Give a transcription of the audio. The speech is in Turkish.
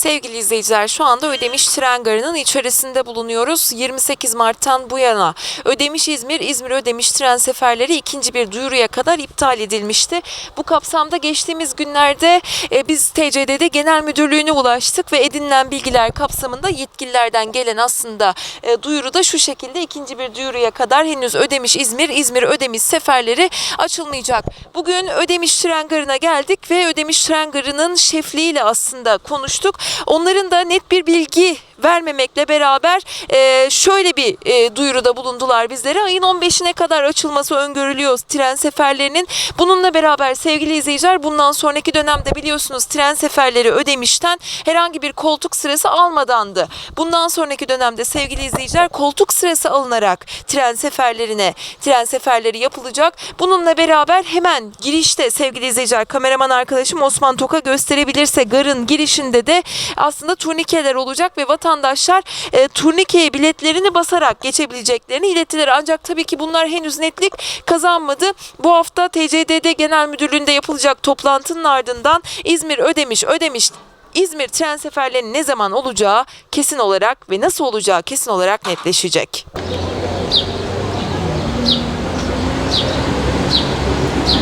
Sevgili izleyiciler şu anda Ödemiş Tren Garı'nın içerisinde bulunuyoruz. 28 Mart'tan bu yana Ödemiş İzmir, İzmir Ödemiş tren seferleri ikinci bir duyuruya kadar iptal edilmişti. Bu kapsamda geçtiğimiz günlerde e, biz TCD'de Genel Müdürlüğü'ne ulaştık ve edinilen bilgiler kapsamında yetkililerden gelen aslında e, duyuru da şu şekilde ikinci bir duyuruya kadar henüz Ödemiş İzmir, İzmir Ödemiş seferleri açılmayacak. Bugün Ödemiş Tren Garı'na geldik ve Ödemiş Tren Garı'nın şefliğiyle aslında konuştuk. Onların da net bir bilgi vermemekle beraber e, şöyle bir e, duyuruda bulundular bizlere. Ayın 15'ine kadar açılması öngörülüyor tren seferlerinin. Bununla beraber sevgili izleyiciler bundan sonraki dönemde biliyorsunuz tren seferleri ödemişten herhangi bir koltuk sırası almadandı. Bundan sonraki dönemde sevgili izleyiciler koltuk sırası alınarak tren seferlerine tren seferleri yapılacak. Bununla beraber hemen girişte sevgili izleyiciler kameraman arkadaşım Osman Toka gösterebilirse garın girişinde de aslında turnikeler olacak ve vatandaşlar e, turnikeye biletlerini basarak geçebileceklerini ilettiler. Ancak tabii ki bunlar henüz netlik kazanmadı. Bu hafta TCDD Genel Müdürlüğü'nde yapılacak toplantının ardından İzmir Ödemiş Ödemiş İzmir tren seferlerinin ne zaman olacağı kesin olarak ve nasıl olacağı kesin olarak netleşecek.